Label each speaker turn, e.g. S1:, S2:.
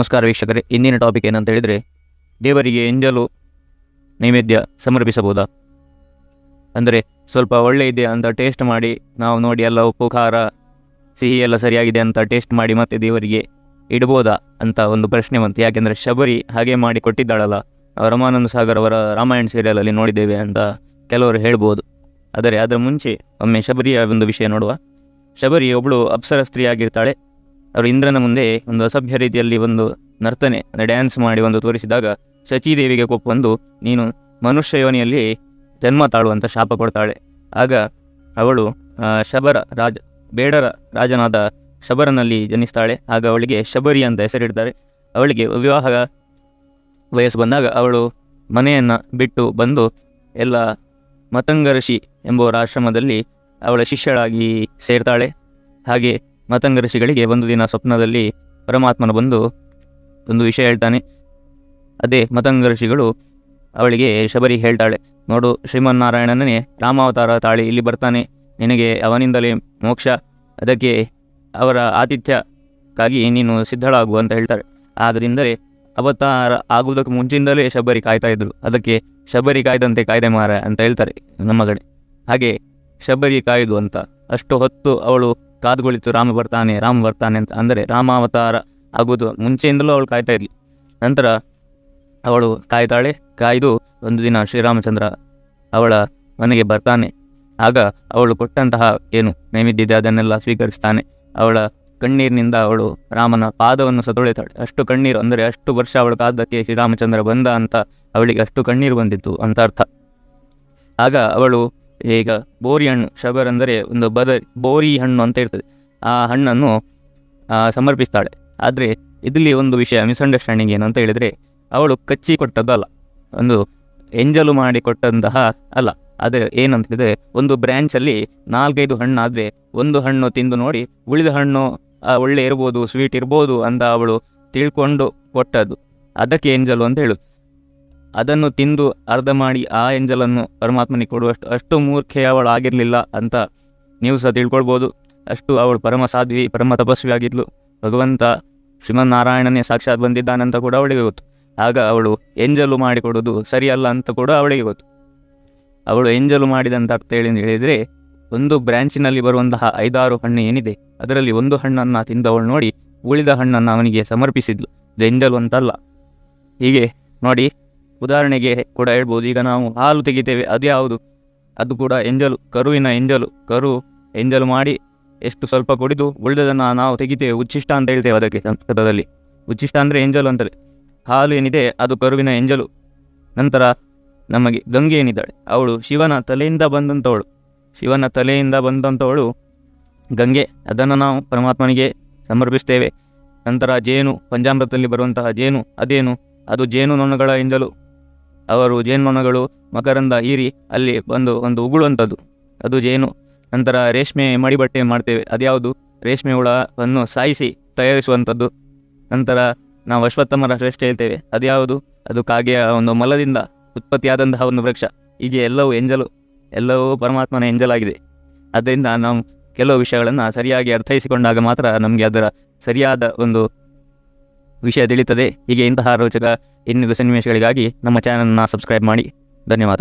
S1: ನಮಸ್ಕಾರ ವೀಕ್ಷಕರೇ ಇಂದಿನ ಟಾಪಿಕ್ ಏನಂತ ಹೇಳಿದರೆ, ದೇವರಿಗೆ ಎಂಜಲು ನೈವೇದ್ಯ ಸಮರ್ಪಿಸಬಹುದಾ? ಅಂದರೆ ಸ್ವಲ್ಪ ಒಳ್ಳೆ ಇದೆ ಅಂತ ಟೇಸ್ಟ್ ಮಾಡಿ, ನಾವು ನೋಡಿ ಎಲ್ಲ ಉಪ್ಪು, ಖಾರ, ಸಿಹಿ ಎಲ್ಲ ಸರಿಯಾಗಿದೆ ಅಂತ ಟೇಸ್ಟ್ ಮಾಡಿ ಮತ್ತೆ ದೇವರಿಗೆ ಇಡ್ಬೋದಾ ಅಂತ ಒಂದು ಪ್ರಶ್ನೆ ಬಂತು. ಯಾಕೆಂದರೆ ಶಬರಿ ಹಾಗೆ ಮಾಡಿ ಕೊಟ್ಟಿದ್ದಾಳಲ್ಲ ರಮಾನಂದ ಸಾಗರ್ ಅವರ ರಾಮಾಯಣ ಸೀರಿಯಲಲ್ಲಿ ನೋಡಿದ್ದೇವೆ ಅಂತ ಕೆಲವರು ಹೇಳ್ಬೋದು. ಆದರೆ ಅದರ ಮುಂಚೆ ಒಮ್ಮೆ ಶಬರಿಯ ಒಂದು ವಿಷಯ ನೋಡುವ. ಶಬರಿ ಒಬ್ಬಳು ಅಪ್ಸರ ಸ್ತ್ರೀ ಆಗಿರ್ತಾಳೆ ಅವರು ಇಂದ್ರನ ಮುಂದೆ ಒಂದು ಅಸಭ್ಯ ರೀತಿಯಲ್ಲಿ ಒಂದು ನರ್ತನೆ ಡ್ಯಾನ್ಸ್ ಮಾಡಿ ಒಂದು ತೋರಿಸಿದಾಗ ಶಚೀದೇವಿಗೆ ಕೊಪ್ಪೊಂದು ನೀನು ಮನುಷ್ಯ ಯೋನಿಯಲ್ಲಿ ಜನ್ಮ ತಾಳುವಂತ ಶಾಪ ಕೊಡ್ತಾಳೆ. ಆಗ ಅವಳು ಶಬರ ರಾಜ, ಬೇಡರ ರಾಜನಾದ ಶಬರನಲ್ಲಿ ಜನಿಸ್ತಾಳೆ. ಆಗ ಅವಳಿಗೆ ಶಬರಿ ಅಂತ ಹೆಸರಿಡ್ತಾರೆ. ಅವಳಿಗೆ ವಿವಾಹ ವಯಸ್ಸು ಬಂದಾಗ ಅವಳು ಮನೆಯನ್ನು ಬಿಟ್ಟು ಬಂದು, ಎಲ್ಲ ಮತಂಗ ಋಷಿ ಎಂಬುವರ ಆಶ್ರಮದಲ್ಲಿ ಅವಳ ಶಿಷ್ಯಳಾಗಿ ಸೇರ್ತಾಳೆ. ಹಾಗೆ ಮತಂಗ ಋಷಿಗಳಿಗೆ ಒಂದು ದಿನ ಸ್ವಪ್ನದಲ್ಲಿ ಪರಮಾತ್ಮನ ಬಂದು ಒಂದು ವಿಷಯ ಹೇಳ್ತಾನೆ. ಅದೇ ಮತಂಗ ಋಷಿಗಳು ಅವಳಿಗೆ ಶಬರಿ ಹೇಳ್ತಾಳೆ. ನೋಡು, ಶ್ರೀಮನ್ನಾರಾಯಣನೇ ರಾಮಾವತಾರ ತಾಳಿ ಇಲ್ಲಿ ಬರ್ತಾನೆ. ನಿನಗೆ ಅವನಿಂದಲೇ ಮೋಕ್ಷ, ಅದಕ್ಕೆ ಅವರ ಆತಿಥ್ಯಕ್ಕಾಗಿ ನೀನು ಸಿದ್ಧಳಾಗು ಅಂತ ಹೇಳ್ತಾರೆ. ಆದ್ದರಿಂದಲೇ ಅವತಾರ ಆಗುವುದಕ್ಕೆ ಮುಂಚಿಂದಲೇ ಶಬರಿ ಕಾಯ್ತಾ ಇದ್ರು ಅದಕ್ಕೆ ಶಬರಿ ಕಾಯ್ದಂತೆ ಕಾಯ್ದೆ ಮಾರ ಅಂತ ಹೇಳ್ತಾರೆ ನಮ್ಮ ಕಡೆ ಹಾಗೆ ಶಬರಿ ಕಾಯ್ದು ಅಂತ ಅಷ್ಟು ಹೊತ್ತು ಅವಳು ಕಾದುಗೊಳಿತು, ರಾಮ ಬರ್ತಾನೆ ರಾಮ ಬರ್ತಾನೆ ಅಂತ ಅಂದರೆ ರಾಮಾವತಾರ ಆಗೋದು ಮುಂಚೆಯಿಂದಲೂ ಅವಳು ಕಾಯ್ತಾ ಇರಲಿ ನಂತರ ಅವಳು ಕಾಯ್ತಾಳೆ, ಕಾಯ್ದು ಒಂದು ದಿನ ಶ್ರೀರಾಮಚಂದ್ರ ಅವಳ ಮನೆಗೆ ಬರ್ತಾನೆ. ಆಗ ಅವಳು ಕೊಟ್ಟಂತಹ ಏನು ನೈವೇದ್ಯ ಅದನ್ನೆಲ್ಲ ಸ್ವೀಕರಿಸ್ತಾನೆ. ಅವಳ ಕಣ್ಣೀರಿನಿಂದ ಅವಳು ರಾಮನ ಪಾದವನ್ನು ಸತೊಳಿತಾಳೆ. ಅಷ್ಟು ಕಣ್ಣೀರು ಅಂದರೆ ಅಷ್ಟು ವರ್ಷ ಅವಳು ಕಾದಕ್ಕೆ ಶ್ರೀರಾಮಚಂದ್ರ ಬಂದ ಅಂತ ಅವಳಿಗೆ ಅಷ್ಟು ಕಣ್ಣೀರು ಬಂದಿತ್ತು ಅಂತ ಅರ್ಥ. ಆಗ ಅವಳು ಈಗ ಬೋರಿ ಹಣ್ಣು, ಶಬರ್ ಅಂದರೆ ಒಂದು ಬದ, ಬೋರಿ ಹಣ್ಣು ಅಂತ ಇರ್ತದೆ. ಆ ಹಣ್ಣನ್ನು ಸಮರ್ಪಿಸ್ತಾಳೆ. ಆದರೆ ಇದರಲ್ಲಿ ಒಂದು ವಿಷಯ ಮಿಸ್ಅಂಡರ್ಸ್ಟ್ಯಾಂಡಿಂಗ್ ಏನು ಅಂತ ಹೇಳಿದರೆ, ಅವಳು ಕಚ್ಚಿ ಕೊಟ್ಟದ್ದು ಅಲ್ಲ. ಒಂದು ಎಂಜಲು ಮಾಡಿ ಕೊಟ್ಟಂತಹ ಅಲ್ಲ. ಆದರೆ ಏನಂತ ಹೇಳಿದರೆ, ಒಂದು ಬ್ರ್ಯಾಂಚಲ್ಲಿ ನಾಲ್ಕೈದು ಹಣ್ಣು ಆದರೆ ಒಂದು ಹಣ್ಣು ತಿಂದು ನೋಡಿ, ಉಳಿದ ಹಣ್ಣು ಒಳ್ಳೆ ಇರ್ಬೋದು ಸ್ವೀಟ್ ಇರ್ಬೋದು ಅಂತ ಅವಳು ತಿಳ್ಕೊಂಡು ಕೊಟ್ಟದ್ದು. ಅದಕ್ಕೆ ಎಂಜಲು ಅಂತ ಹೇಳುದು. ಅದನ್ನು ತಿಂದು ಅರ್ಧ ಮಾಡಿ ಆ ಎಂಜಲನ್ನು ಪರಮಾತ್ಮನಿಗೆ ಕೊಡುವಷ್ಟು ಅಷ್ಟು ಮೂರ್ಖೆ ಅವಳು ಆಗಿರಲಿಲ್ಲ ಅಂತ ನೀವು ಸಹ ತಿಳ್ಕೊಳ್ಬೋದು. ಅಷ್ಟು ಅವಳು ಪರಮ ಸಾಧ್ವಿ, ಪರಮ ತಪಸ್ವಿ ಆಗಿದ್ಲು ಭಗವಂತ ಶ್ರೀಮನ್ನಾರಾಯಣನೇ ಸಾಕ್ಷಾತ್ ಬಂದಿದ್ದಾನಂತ ಕೂಡ ಅವಳಿಗೆ ಗೊತ್ತು. ಆಗ ಅವಳು ಎಂಜಲು ಮಾಡಿಕೊಡೋದು ಸರಿಯಲ್ಲ ಅಂತ ಕೂಡ ಅವಳಿಗೆ ಗೊತ್ತು. ಅವಳು ಎಂಜಲು ಮಾಡಿದಂತ ಅರ್ಥ ಹೇಳಿ ಹೇಳಿದರೆ ಒಂದು ಬ್ರ್ಯಾಂಚಿನಲ್ಲಿ ಬರುವಂತಹ ಐದಾರು ಹಣ್ಣು ಏನಿದೆ, ಅದರಲ್ಲಿ ಒಂದು ಹಣ್ಣನ್ನು ತಿಂದವಳು ನೋಡಿ ಉಳಿದ ಹಣ್ಣನ್ನು ಅವನಿಗೆ ಸಮರ್ಪಿಸಿದ್ಲು. ಎಂಜಲು ಅಂತಲ್ಲ. ಹೀಗೆ ನೋಡಿ ಉದಾಹರಣೆಗೆ ಕೂಡ ಹೇಳ್ಬೋದು, ಈಗ ನಾವು ಹಾಲು ತೆಗಿತೇವೆ, ಅದು ಯಾವುದು? ಅದು ಕೂಡ ಎಂಜಲು, ಕರುವಿನ ಎಂಜಲು, ಕರು ಎಂಜಲು ಮಾಡಿ ಎಷ್ಟು ಸ್ವಲ್ಪ ಕುಡಿದು ಉಳಿದದನ್ನು ನಾವು ತೆಗಿತೇವೆ, ಉಚ್ಚಿಷ್ಟ ಅಂತ ಹೇಳ್ತೇವೆ ಅದಕ್ಕೆ ಸಂಸ್ಕೃತದಲ್ಲಿ. ಉಚ್ಚಿಷ್ಟ ಅಂದರೆ ಎಂಜಲು ಅಂತಲೇ ಹಾಲು ಏನಿದೆ, ಅದು ಕರುವಿನ ಎಂಜಲು. ನಂತರ ನಮಗೆ ಗಂಗೆ ಏನಿದ್ದಾಳೆ, ಅವಳು ಶಿವನ ತಲೆಯಿಂದ ಬಂದಂಥವಳು ಶಿವನ ತಲೆಯಿಂದ ಬಂದಂಥವಳು ಗಂಗೆ, ಅದನ್ನು ನಾವು ಪರಮಾತ್ಮನಿಗೆ ಸಮರ್ಪಿಸ್ತೇವೆ. ನಂತರ ಜೇನು ಪಂಜಾಮೃತದಲ್ಲಿ ಬರುವಂತಹ ಜೇನು, ಅದೇನು? ಅದು ಜೇನು ನೊಣಗಳ ಎಂಜಲು. ಅವರು ಜೇನುನೊಣಗಳು ಮಕರಂದ ಹೀರಿ ಅಲ್ಲಿ ಬಂದು ಒಂದು ಉಗುಳುವಂಥದ್ದು. ಅದು ಜೇನು. ನಂತರ ರೇಷ್ಮೆ ಮಡಿಬಟ್ಟೆ ಮಾಡ್ತೇವೆ. ಅದ್ಯಾವುದು? ರೇಷ್ಮೆ ಹುಳವನ್ನು ಸಾಯಿಸಿ ತಯಾರಿಸುವಂಥದ್ದು. ನಂತರ ನಾವು ಅಶ್ವತ್ಥಮರ ಶ್ರೇಷ್ಠ ಹೇಳ್ತೇವೆ. ಅದ್ಯಾವುದು? ಅದು ಕಾಗೆಯ ಒಂದು ಮಲದಿಂದ ಉತ್ಪತ್ತಿಯಾದಂತಹ ಒಂದು ವೃಕ್ಷ. ಹೀಗೆ ಎಲ್ಲವೂ ಎಂಜಲು, ಎಲ್ಲವೂ ಪರಮಾತ್ಮನ ಎಂಜಲಾಗಿದೆ. ಆದ್ದರಿಂದ ನಾವು ಕೆಲವು ವಿಷಯಗಳನ್ನು ಸರಿಯಾಗಿ ಅರ್ಥೈಸಿಕೊಂಡಾಗ ಮಾತ್ರ ನಮಗೆ ಅದರ ಸರಿಯಾದ ಒಂದು ವಿಷಯ ತಿಳಿಯುತ್ತದೆ. ಹೀಗೆ ಇಂತಹ ರೋಚಕ ಇನ್ನಿಗೂ ಸನ್ನಿವೇಶಗಳಿಗಾಗಿ ನಮ್ಮ ಚಾನಲ್ನ ಸಬ್ಸ್ಕ್ರೈಬ್ ಮಾಡಿ. ಧನ್ಯವಾದ.